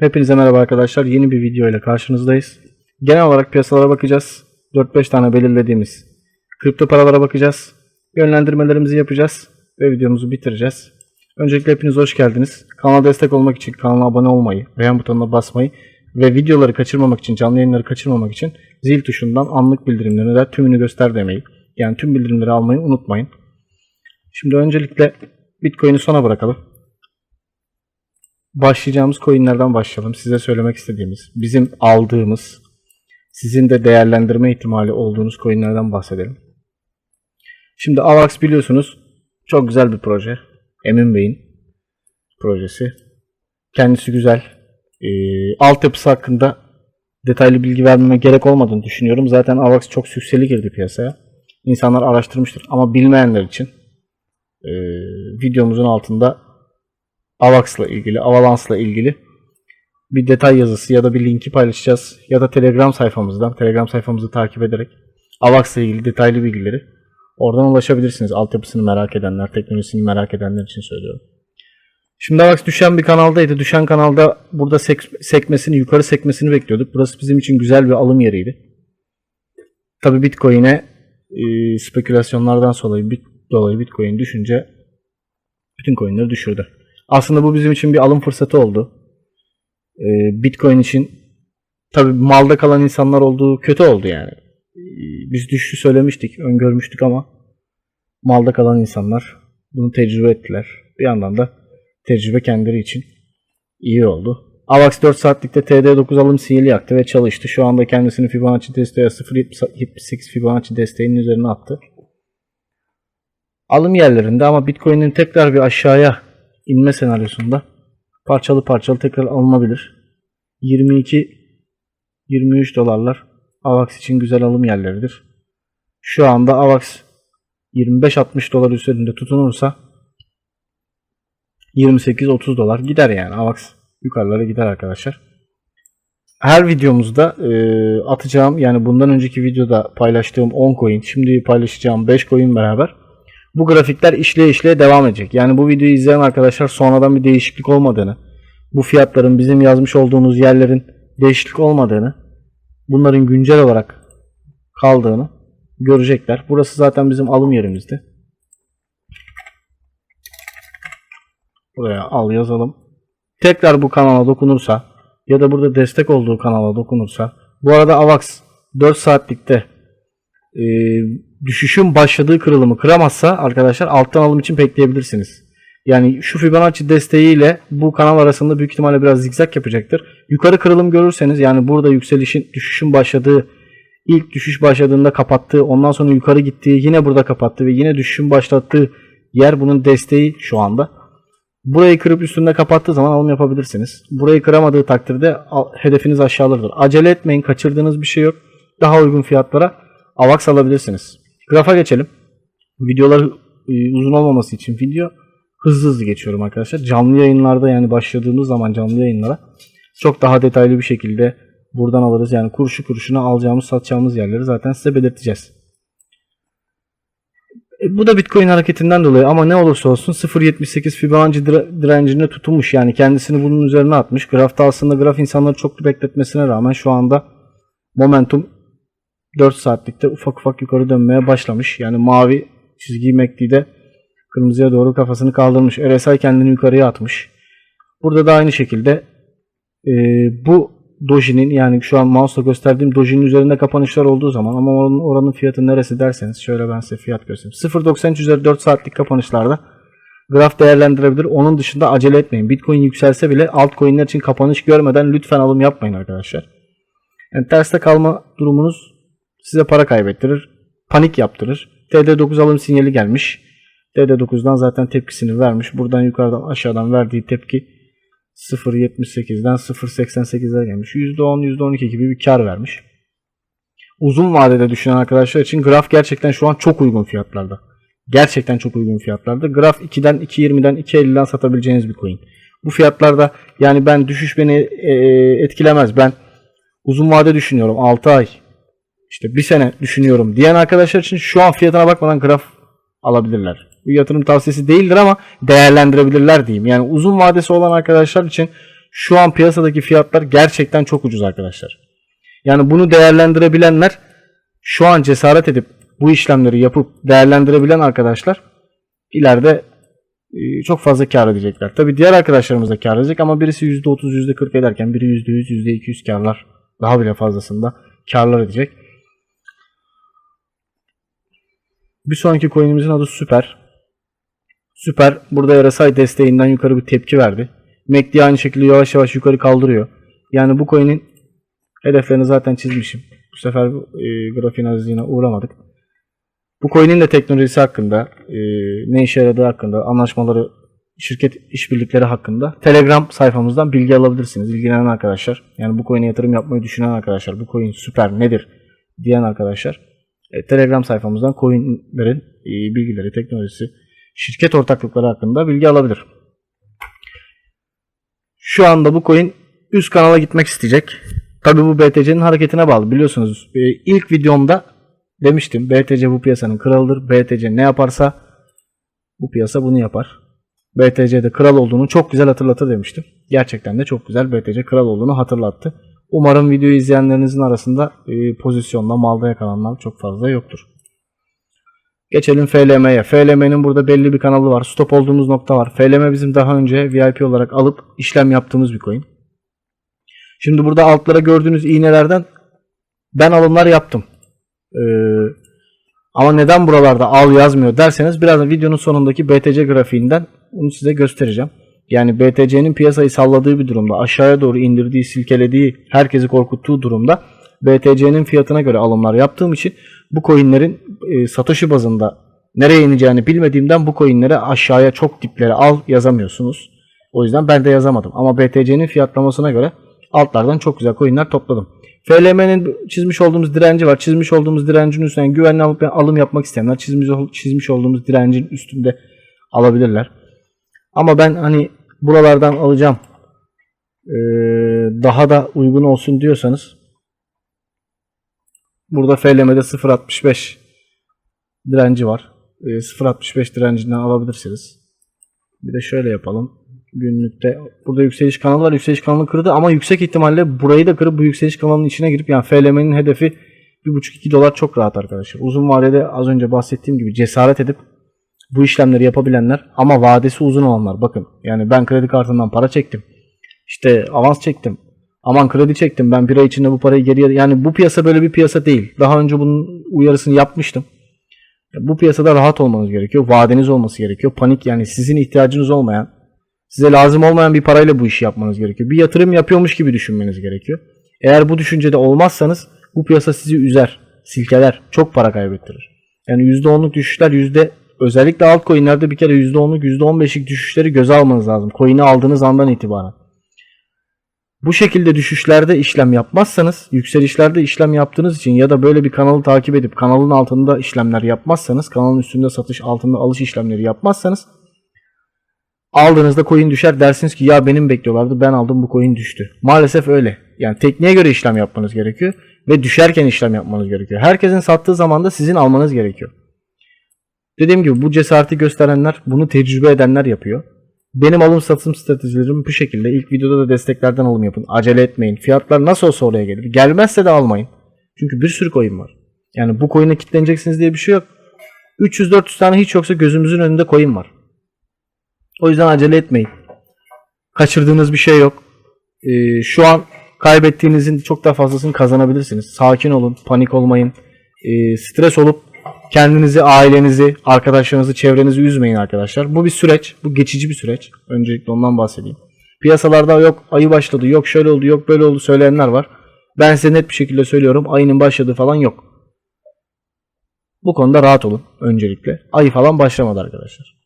Hepinize merhaba arkadaşlar. Yeni bir video ile karşınızdayız. Genel olarak piyasalara bakacağız. 4-5 tane belirlediğimiz kripto paralara bakacağız. Yönlendirmelerimizi yapacağız ve videomuzu bitireceğiz. Öncelikle hepiniz hoş geldiniz. Kanala destek olmak için kanala abone olmayı, beğen butonuna basmayı ve videoları kaçırmamak için, canlı yayınları kaçırmamak için zil tuşundan anlık bildirimlerini de tümünü göster demeyi, yani tüm bildirimleri almayı unutmayın. Şimdi öncelikle Bitcoin'i sona bırakalım başlayacağımız coinlerden başlayalım. Size söylemek istediğimiz, bizim aldığımız, sizin de değerlendirme ihtimali olduğunuz coinlerden bahsedelim. Şimdi AVAX biliyorsunuz çok güzel bir proje. Emin Bey'in projesi. Kendisi güzel. Ee, altyapısı hakkında detaylı bilgi vermeme gerek olmadığını düşünüyorum. Zaten AVAX çok sükseli girdi piyasaya. İnsanlar araştırmıştır. Ama bilmeyenler için e, videomuzun altında Avax'la ilgili, Avalans'la ilgili bir detay yazısı ya da bir linki paylaşacağız. Ya da Telegram sayfamızdan, Telegram sayfamızı takip ederek Avax'la ilgili detaylı bilgileri oradan ulaşabilirsiniz. Altyapısını merak edenler, teknolojisini merak edenler için söylüyorum. Şimdi Avax düşen bir kanaldaydı. Düşen kanalda burada sek- sekmesini, yukarı sekmesini bekliyorduk. Burası bizim için güzel bir alım yeriydi. Tabi Bitcoin'e e, spekülasyonlardan dolayı, bit, dolayı Bitcoin düşünce bütün coinleri düşürdü. Aslında bu bizim için bir alım fırsatı oldu. Ee, Bitcoin için tabi malda kalan insanlar olduğu kötü oldu yani. Ee, Biz düşüşü söylemiştik, öngörmüştük ama malda kalan insanlar bunu tecrübe ettiler. Bir yandan da tecrübe kendileri için iyi oldu. AVAX 4 saatlikte TD9 alım sinyali yaktı ve çalıştı. Şu anda kendisini Fibonacci desteği 0.78 Fibonacci desteğinin üzerine attı. Alım yerlerinde ama Bitcoin'in tekrar bir aşağıya inme senaryosunda parçalı parçalı tekrar alınabilir. 22 23 dolarlar AVAX için güzel alım yerleridir. Şu anda AVAX 25-60 dolar üzerinde tutunursa 28-30 dolar gider yani AVAX yukarılara gider arkadaşlar. Her videomuzda e, atacağım yani bundan önceki videoda paylaştığım 10 coin şimdi paylaşacağım 5 coin beraber bu grafikler işleye işleye devam edecek. Yani bu videoyu izleyen arkadaşlar sonradan bir değişiklik olmadığını, bu fiyatların bizim yazmış olduğumuz yerlerin değişiklik olmadığını, bunların güncel olarak kaldığını görecekler. Burası zaten bizim alım yerimizdi. Buraya al yazalım. Tekrar bu kanala dokunursa ya da burada destek olduğu kanala dokunursa bu arada AVAX 4 saatlikte e, düşüşün başladığı kırılımı kıramazsa arkadaşlar alttan alım için bekleyebilirsiniz. Yani şu Fibonacci desteğiyle bu kanal arasında büyük ihtimalle biraz zigzag yapacaktır. Yukarı kırılım görürseniz yani burada yükselişin düşüşün başladığı ilk düşüş başladığında kapattığı ondan sonra yukarı gittiği yine burada kapattığı ve yine düşüşün başlattığı yer bunun desteği şu anda. Burayı kırıp üstünde kapattığı zaman alım yapabilirsiniz. Burayı kıramadığı takdirde hedefiniz aşağılardır. Acele etmeyin kaçırdığınız bir şey yok. Daha uygun fiyatlara AVAX alabilirsiniz. Grafa geçelim. Videolar e, uzun olmaması için video hızlı hızlı geçiyorum arkadaşlar. Canlı yayınlarda yani başladığımız zaman canlı yayınlara çok daha detaylı bir şekilde buradan alırız. Yani kuruşu kuruşuna alacağımız satacağımız yerleri zaten size belirteceğiz. E, bu da Bitcoin hareketinden dolayı ama ne olursa olsun 0.78 Fibonacci dire- direncine tutunmuş. Yani kendisini bunun üzerine atmış. Grafta aslında graf insanları çok bekletmesine rağmen şu anda momentum 4 saatlikte ufak ufak yukarı dönmeye başlamış. Yani mavi çizgi MACD'de kırmızıya doğru kafasını kaldırmış. RSI kendini yukarıya atmış. Burada da aynı şekilde e, bu Doji'nin yani şu an mouse'la gösterdiğim Doji'nin üzerinde kapanışlar olduğu zaman ama oranın, oranın fiyatı neresi derseniz şöyle ben size fiyat göstereyim. 0.93 üzeri 4 saatlik kapanışlarda graf değerlendirebilir. Onun dışında acele etmeyin. Bitcoin yükselse bile altcoin'ler için kapanış görmeden lütfen alım yapmayın arkadaşlar. Yani terste kalma durumunuz size para kaybettirir. Panik yaptırır. TD9 alım sinyali gelmiş. TD9'dan zaten tepkisini vermiş. Buradan yukarıdan aşağıdan verdiği tepki 0.78'den 0.88'e gelmiş. %10, %12 gibi bir kar vermiş. Uzun vadede düşünen arkadaşlar için graf gerçekten şu an çok uygun fiyatlarda. Gerçekten çok uygun fiyatlarda. Graf 2'den 2.20'den 2.50'den satabileceğiniz bir coin. Bu fiyatlarda yani ben düşüş beni e, etkilemez. Ben uzun vade düşünüyorum. 6 ay işte bir sene düşünüyorum diyen arkadaşlar için şu an fiyatına bakmadan graf alabilirler. Bu yatırım tavsiyesi değildir ama değerlendirebilirler diyeyim. Yani uzun vadesi olan arkadaşlar için Şu an piyasadaki fiyatlar gerçekten çok ucuz arkadaşlar. Yani bunu değerlendirebilenler şu an cesaret edip bu işlemleri yapıp değerlendirebilen arkadaşlar ileride e, çok fazla kar edecekler. Tabi diğer arkadaşlarımız da kar edecek ama birisi %30, %40 ederken biri %100, %200 karlar daha bile fazlasında karlar edecek. Bir sonraki coin'imizin adı Süper. Süper burada RSI desteğinden yukarı bir tepki verdi. MACD aynı şekilde yavaş yavaş yukarı kaldırıyor. Yani bu coin'in hedeflerini zaten çizmişim. Bu sefer e, grafiğin azizliğine uğramadık. Bu coin'in de teknolojisi hakkında, e, ne işe yaradığı hakkında, anlaşmaları, şirket işbirlikleri hakkında Telegram sayfamızdan bilgi alabilirsiniz. İlgilenen arkadaşlar, yani bu coin'e yatırım yapmayı düşünen arkadaşlar, bu coin süper nedir diyen arkadaşlar e, Telegram sayfamızdan coinlerin e, bilgileri, teknolojisi, şirket ortaklıkları hakkında bilgi alabilir. Şu anda bu coin üst kanala gitmek isteyecek. Tabi bu BTC'nin hareketine bağlı. Biliyorsunuz e, ilk videomda demiştim BTC bu piyasanın kralıdır. BTC ne yaparsa bu piyasa bunu yapar. BTC'de kral olduğunu çok güzel hatırlatır demiştim. Gerçekten de çok güzel BTC kral olduğunu hatırlattı. Umarım videoyu izleyenlerinizin arasında e, pozisyonda malda yakalananlar çok fazla yoktur. Geçelim FLM'ye. FLM'nin burada belli bir kanalı var. Stop olduğumuz nokta var. FLM bizim daha önce VIP olarak alıp işlem yaptığımız bir coin. Şimdi burada altlara gördüğünüz iğnelerden ben alımlar yaptım. Ee, ama neden buralarda al yazmıyor derseniz birazdan videonun sonundaki BTC grafiğinden bunu size göstereceğim. Yani BTC'nin piyasayı salladığı bir durumda, aşağıya doğru indirdiği, silkelediği, herkesi korkuttuğu durumda BTC'nin fiyatına göre alımlar yaptığım için bu coinlerin e, satışı bazında nereye ineceğini bilmediğimden bu coinlere aşağıya çok diplere al yazamıyorsunuz. O yüzden ben de yazamadım. Ama BTC'nin fiyatlamasına göre altlardan çok güzel coinler topladım. FLM'nin çizmiş olduğumuz direnci var. Çizmiş olduğumuz direncin üstünden güvenli alıp alım yapmak isteyenler çizmiş, çizmiş olduğumuz direncin üstünde alabilirler. Ama ben hani buralardan alacağım ee, daha da uygun olsun diyorsanız burada FLM'de 0.65 direnci var. E, 0.65 direncinden alabilirsiniz. Bir de şöyle yapalım. Günlükte burada yükseliş kanalı var. Yükseliş kanalı kırdı ama yüksek ihtimalle burayı da kırıp bu yükseliş kanalının içine girip yani FLM'nin hedefi 1.5-2 dolar çok rahat arkadaşlar. Uzun vadede az önce bahsettiğim gibi cesaret edip bu işlemleri yapabilenler ama vadesi uzun olanlar. Bakın yani ben kredi kartından para çektim. İşte avans çektim. Aman kredi çektim ben bir ay içinde bu parayı geriye... Yani bu piyasa böyle bir piyasa değil. Daha önce bunun uyarısını yapmıştım. Bu piyasada rahat olmanız gerekiyor. Vadeniz olması gerekiyor. Panik yani sizin ihtiyacınız olmayan, size lazım olmayan bir parayla bu işi yapmanız gerekiyor. Bir yatırım yapıyormuş gibi düşünmeniz gerekiyor. Eğer bu düşüncede olmazsanız bu piyasa sizi üzer, silkeler, çok para kaybettirir. Yani %10'luk düşüşler özellikle altcoin'lerde bir kere %10'luk %15'lik düşüşleri göze almanız lazım. Coin'i aldığınız andan itibaren. Bu şekilde düşüşlerde işlem yapmazsanız, yükselişlerde işlem yaptığınız için ya da böyle bir kanalı takip edip kanalın altında işlemler yapmazsanız, kanalın üstünde satış, altında alış işlemleri yapmazsanız aldığınızda coin düşer dersiniz ki ya benim bekliyorlardı ben aldım bu coin düştü. Maalesef öyle. Yani tekniğe göre işlem yapmanız gerekiyor ve düşerken işlem yapmanız gerekiyor. Herkesin sattığı zaman da sizin almanız gerekiyor. Dediğim gibi bu cesareti gösterenler, bunu tecrübe edenler yapıyor. Benim alım satım stratejilerim bu şekilde. İlk videoda da desteklerden alım yapın. Acele etmeyin. Fiyatlar nasıl olsa oraya gelir. Gelmezse de almayın. Çünkü bir sürü coin var. Yani bu coin'e kitleneceksiniz diye bir şey yok. 300-400 tane hiç yoksa gözümüzün önünde coin var. O yüzden acele etmeyin. Kaçırdığınız bir şey yok. Ee, şu an kaybettiğinizin çok daha fazlasını kazanabilirsiniz. Sakin olun, panik olmayın. Ee, stres olup kendinizi, ailenizi, arkadaşlarınızı, çevrenizi üzmeyin arkadaşlar. Bu bir süreç, bu geçici bir süreç. Öncelikle ondan bahsedeyim. Piyasalarda yok ayı başladı, yok şöyle oldu, yok böyle oldu söyleyenler var. Ben size net bir şekilde söylüyorum ayının başladığı falan yok. Bu konuda rahat olun öncelikle. Ayı falan başlamadı arkadaşlar.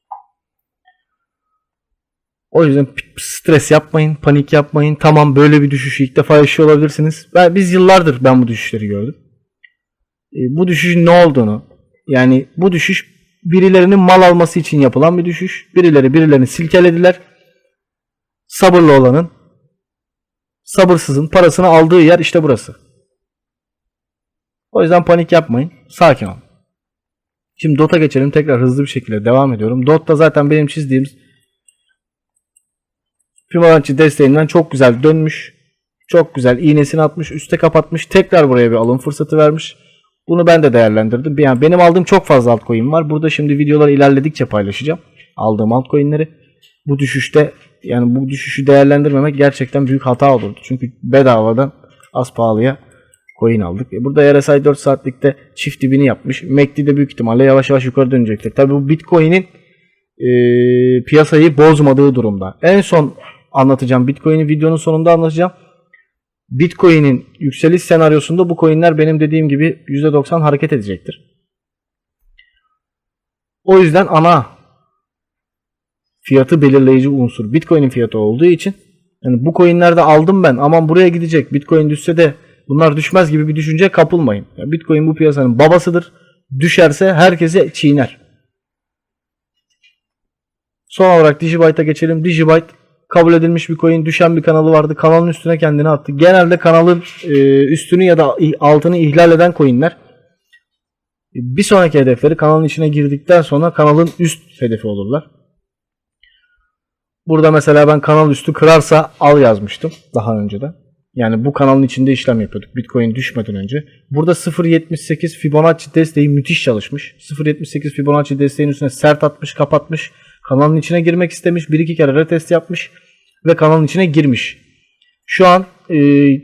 O yüzden stres yapmayın, panik yapmayın. Tamam böyle bir düşüşü ilk defa yaşıyor olabilirsiniz. Ben, biz yıllardır ben bu düşüşleri gördüm. E, bu düşüşün ne olduğunu, yani bu düşüş birilerinin mal alması için yapılan bir düşüş. Birileri birilerini silkelediler. Sabırlı olanın, sabırsızın parasını aldığı yer işte burası. O yüzden panik yapmayın. Sakin olun. Şimdi DOT'a geçelim. Tekrar hızlı bir şekilde devam ediyorum. DOT'ta zaten benim çizdiğim Fibonacci desteğinden çok güzel dönmüş. Çok güzel iğnesini atmış, üste kapatmış. Tekrar buraya bir alım fırsatı vermiş. Bunu ben de değerlendirdim. Yani benim aldığım çok fazla altcoin var. Burada şimdi videolar ilerledikçe paylaşacağım. Aldığım altcoin'leri. Bu düşüşte yani bu düşüşü değerlendirmemek gerçekten büyük hata olurdu. Çünkü bedavadan az pahalıya coin aldık. E burada RSI 4 saatlikte çift dibini yapmış. MACD de büyük ihtimalle yavaş yavaş yukarı dönecektir. Tabii bu Bitcoin'in e, piyasayı bozmadığı durumda. En son anlatacağım. Bitcoin'i videonun sonunda anlatacağım. Bitcoin'in yükseliş senaryosunda bu coinler benim dediğim gibi %90 hareket edecektir. O yüzden ana fiyatı belirleyici unsur Bitcoin'in fiyatı olduğu için yani bu coinlerde aldım ben aman buraya gidecek Bitcoin düşse de bunlar düşmez gibi bir düşünceye kapılmayın. Yani Bitcoin bu piyasanın babasıdır. Düşerse herkese çiğner. Son olarak Digibyte'a geçelim. Digibyte kabul edilmiş bir coin düşen bir kanalı vardı. Kanalın üstüne kendini attı. Genelde kanalın e, üstünü ya da altını ihlal eden coinler bir sonraki hedefleri kanalın içine girdikten sonra kanalın üst hedefi olurlar. Burada mesela ben kanal üstü kırarsa al yazmıştım daha önceden. Yani bu kanalın içinde işlem yapıyorduk Bitcoin düşmeden önce. Burada 0.78 Fibonacci desteği müthiş çalışmış. 0.78 Fibonacci desteğin üstüne sert atmış kapatmış. Kanalın içine girmek istemiş. Bir iki kere retest yapmış. Ve kanalın içine girmiş. Şu an e,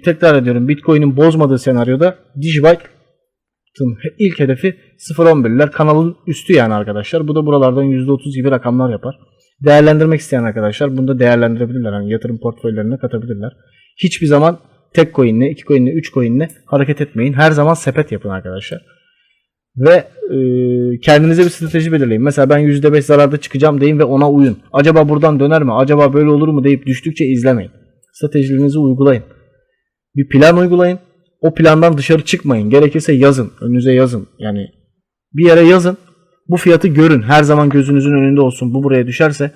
tekrar ediyorum Bitcoin'in bozmadığı senaryoda Digibyte'ın ilk hedefi 0.11'ler. Kanalın üstü yani arkadaşlar. Bu da buralardan %30 gibi rakamlar yapar. Değerlendirmek isteyen arkadaşlar bunu da değerlendirebilirler. Yani yatırım portföylerine katabilirler. Hiçbir zaman tek coin'le, iki coin'le, üç coin'le hareket etmeyin. Her zaman sepet yapın arkadaşlar. Ve e, kendinize bir strateji belirleyin. Mesela ben %5 zararda çıkacağım deyin ve ona uyun. Acaba buradan döner mi? Acaba böyle olur mu deyip düştükçe izlemeyin. Stratejilerinizi uygulayın. Bir plan uygulayın. O plandan dışarı çıkmayın. Gerekirse yazın. Önünüze yazın. Yani bir yere yazın. Bu fiyatı görün. Her zaman gözünüzün önünde olsun. Bu buraya düşerse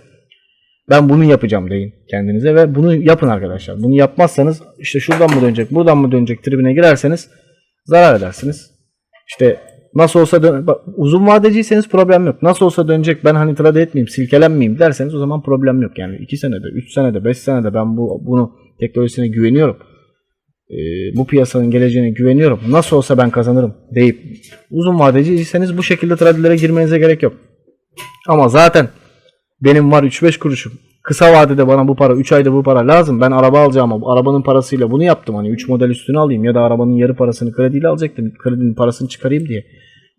ben bunu yapacağım deyin kendinize ve bunu yapın arkadaşlar. Bunu yapmazsanız işte şuradan mı dönecek, buradan mı dönecek tribine girerseniz zarar edersiniz. İşte nasıl olsa dön- uzun vadeciyseniz problem yok. Nasıl olsa dönecek ben hani trade etmeyeyim, silkelenmeyeyim derseniz o zaman problem yok. Yani 2 senede, 3 senede, 5 senede ben bu bunu teknolojisine güveniyorum. Ee, bu piyasanın geleceğine güveniyorum. Nasıl olsa ben kazanırım deyip uzun vadeciyseniz bu şekilde trade'lere girmenize gerek yok. Ama zaten benim var 3-5 kuruşum. Kısa vadede bana bu para 3 ayda bu para lazım. Ben araba alacağım ama arabanın parasıyla bunu yaptım. Hani 3 model üstüne alayım ya da arabanın yarı parasını krediyle alacaktım. Kredinin parasını çıkarayım diye.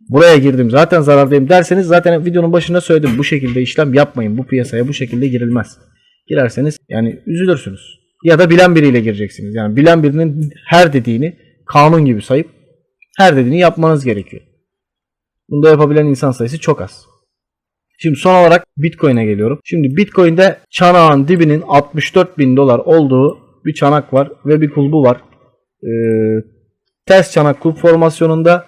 Buraya girdim zaten zarardayım derseniz zaten videonun başında söyledim. Bu şekilde işlem yapmayın. Bu piyasaya bu şekilde girilmez. Girerseniz yani üzülürsünüz. Ya da bilen biriyle gireceksiniz. Yani bilen birinin her dediğini kanun gibi sayıp her dediğini yapmanız gerekiyor. Bunu da yapabilen insan sayısı çok az. Şimdi son olarak Bitcoin'e geliyorum. Şimdi Bitcoin'de çanağın dibinin 64 bin dolar olduğu bir çanak var ve bir kulbu var. Ee, ters çanak kulp formasyonunda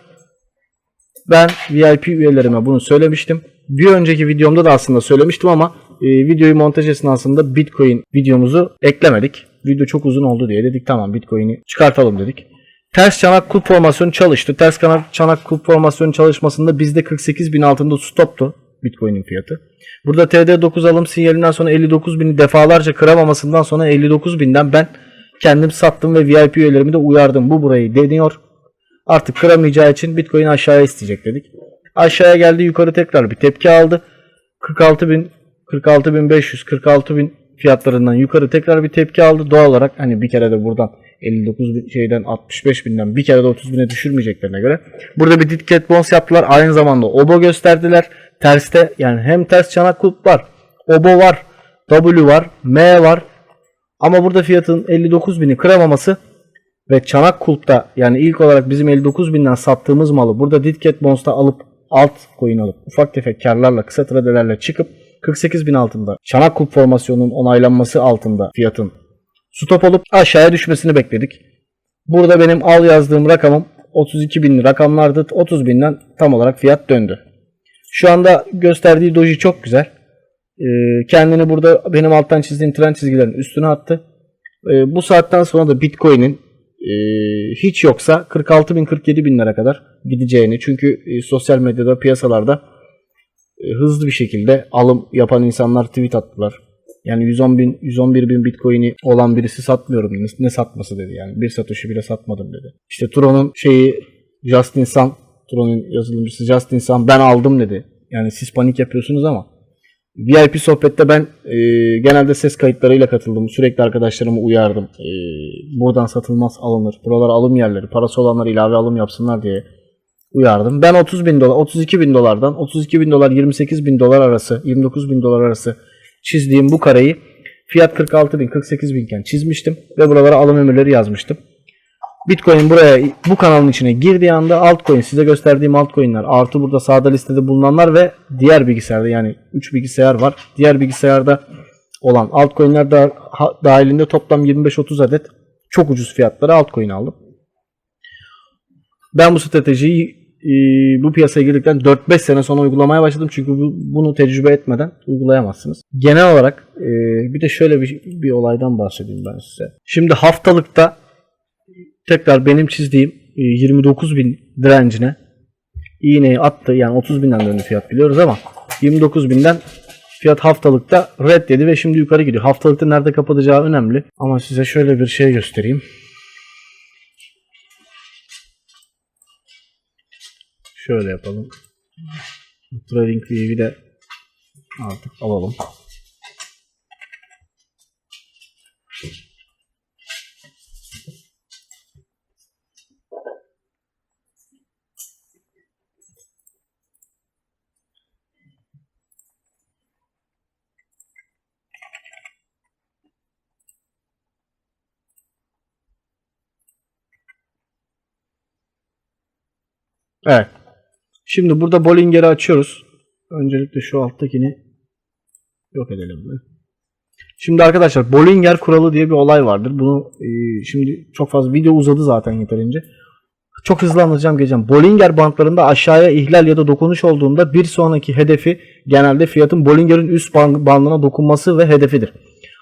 ben VIP üyelerime bunu söylemiştim. Bir önceki videomda da aslında söylemiştim ama e, videoyu montaj esnasında Bitcoin videomuzu eklemedik. Video çok uzun oldu diye dedik tamam Bitcoin'i çıkartalım dedik. Ters çanak kulp formasyonu çalıştı. Ters çanak, kulp formasyonu çalışmasında bizde 48 bin altında stoptu. Bitcoin'in fiyatı. Burada TD9 alım sinyalinden sonra 59 bini defalarca kıramamasından sonra 59 binden ben kendim sattım ve VIP üyelerimi de uyardım. Bu burayı deniyor. Artık kıramayacağı için Bitcoin aşağıya isteyecek dedik. Aşağıya geldi yukarı tekrar bir tepki aldı. 46 bin 46 bin 500 46 bin fiyatlarından yukarı tekrar bir tepki aldı. Doğal olarak hani bir kere de buradan 59 bin şeyden 65 binden bir kere de 30 bine düşürmeyeceklerine göre. Burada bir dikkat bonus yaptılar. Aynı zamanda obo gösterdiler. Terste yani hem ters çanak kulp var. Obo var. W var. M var. Ama burada fiyatın 59 bini kıramaması ve çanak kulpta yani ilk olarak bizim 59 binden sattığımız malı burada Ditket Bonds'ta alıp alt coin alıp ufak tefek karlarla kısa tradelerle çıkıp 48 bin altında çanak kulp formasyonunun onaylanması altında fiyatın stop olup aşağıya düşmesini bekledik. Burada benim al yazdığım rakamım 32 bin rakamlardı. 30 binden tam olarak fiyat döndü. Şu anda gösterdiği doji çok güzel. Ee, kendini burada benim alttan çizdiğim trend çizgilerin üstüne attı. Ee, bu saatten sonra da Bitcoin'in e, hiç yoksa 46 bin 47 binlere kadar gideceğini çünkü e, sosyal medyada piyasalarda e, hızlı bir şekilde alım yapan insanlar tweet attılar. Yani 110 bin, 111 bin bitcoin'i olan birisi satmıyorum. Ne, ne satması dedi yani. Bir satışı bile satmadım dedi. İşte Tron'un şeyi Justin Sun, Tron'un yazılımcısı Justin Sun ben aldım dedi. Yani siz panik yapıyorsunuz ama VIP sohbette ben e, genelde ses kayıtlarıyla katıldım. Sürekli arkadaşlarımı uyardım. E, buradan satılmaz alınır. Buralar alım yerleri. Parası olanlar ilave alım yapsınlar diye uyardım. Ben 30 bin dolar, 32 bin dolardan 32 bin dolar 28 bin dolar arası 29 bin dolar arası çizdiğim bu kareyi fiyat 46 bin 48 binken çizmiştim ve buralara alım emirleri yazmıştım. Bitcoin buraya bu kanalın içine girdiği anda altcoin size gösterdiğim altcoin'ler artı burada sağda listede bulunanlar ve diğer bilgisayarda yani 3 bilgisayar var. Diğer bilgisayarda olan altcoin'ler da dahilinde toplam 25-30 adet çok ucuz fiyatlara altcoin aldım. Ben bu stratejiyi e, bu piyasaya girdikten 4-5 sene sonra uygulamaya başladım. Çünkü bu- bunu tecrübe etmeden uygulayamazsınız. Genel olarak e, bir de şöyle bir, bir olaydan bahsedeyim ben size. Şimdi haftalıkta tekrar benim çizdiğim e, 29 bin direncine iğneyi attı. Yani 30 binden döndü fiyat biliyoruz ama 29 binden fiyat haftalıkta red dedi ve şimdi yukarı gidiyor. Haftalıkta nerede kapatacağı önemli. Ama size şöyle bir şey göstereyim. Şöyle yapalım. Trading View'i de artık alalım. Evet. Şimdi burada Bollinger'i açıyoruz. Öncelikle şu alttakini yok edelim mi? Şimdi arkadaşlar Bollinger kuralı diye bir olay vardır. Bunu e, şimdi çok fazla video uzadı zaten yeterince. Çok hızlı anlatacağım geçeceğim. Bollinger bantlarında aşağıya ihlal ya da dokunuş olduğunda bir sonraki hedefi genelde fiyatın Bollinger'in üst ban- bandına dokunması ve hedefidir.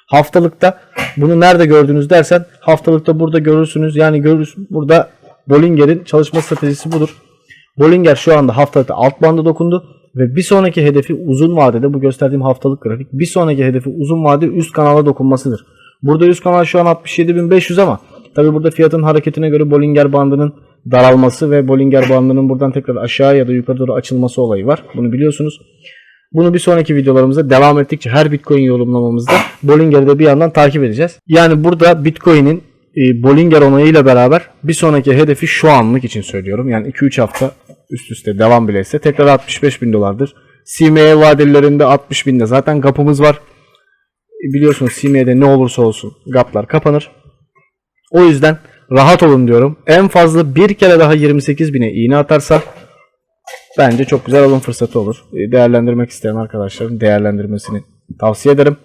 Haftalıkta bunu nerede gördünüz dersen haftalıkta burada görürsünüz. Yani görürsün burada Bollinger'in çalışma stratejisi budur. Bollinger şu anda haftalıkta alt banda dokundu ve bir sonraki hedefi uzun vadede bu gösterdiğim haftalık grafik bir sonraki hedefi uzun vade üst kanala dokunmasıdır. Burada üst kanal şu an 67.500 ama tabi burada fiyatın hareketine göre Bollinger bandının daralması ve Bollinger bandının buradan tekrar aşağı ya da yukarı doğru açılması olayı var. Bunu biliyorsunuz. Bunu bir sonraki videolarımızda devam ettikçe her Bitcoin yorumlamamızda Bollinger'i de bir yandan takip edeceğiz. Yani burada Bitcoin'in e, Bollinger onayıyla beraber bir sonraki hedefi şu anlık için söylüyorum. Yani 2-3 hafta üst üste devam bile etse tekrar 65 bin dolardır. CME vadelilerinde 60 binde zaten gapımız var. E, Biliyorsunuz CME'de ne olursa olsun gaplar kapanır. O yüzden rahat olun diyorum. En fazla bir kere daha 28 bine iğne atarsa bence çok güzel alım fırsatı olur. E, Değerlendirmek isteyen arkadaşların değerlendirmesini tavsiye ederim.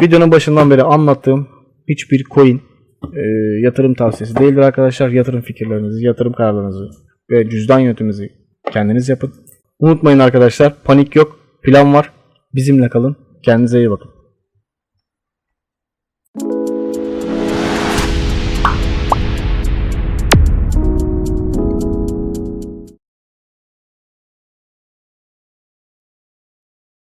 Videonun başından beri anlattığım hiçbir coin e, yatırım tavsiyesi değildir arkadaşlar. Yatırım fikirlerinizi, yatırım kararlarınızı ve cüzdan yönetiminizi kendiniz yapın. Unutmayın arkadaşlar panik yok, plan var. Bizimle kalın. Kendinize iyi bakın.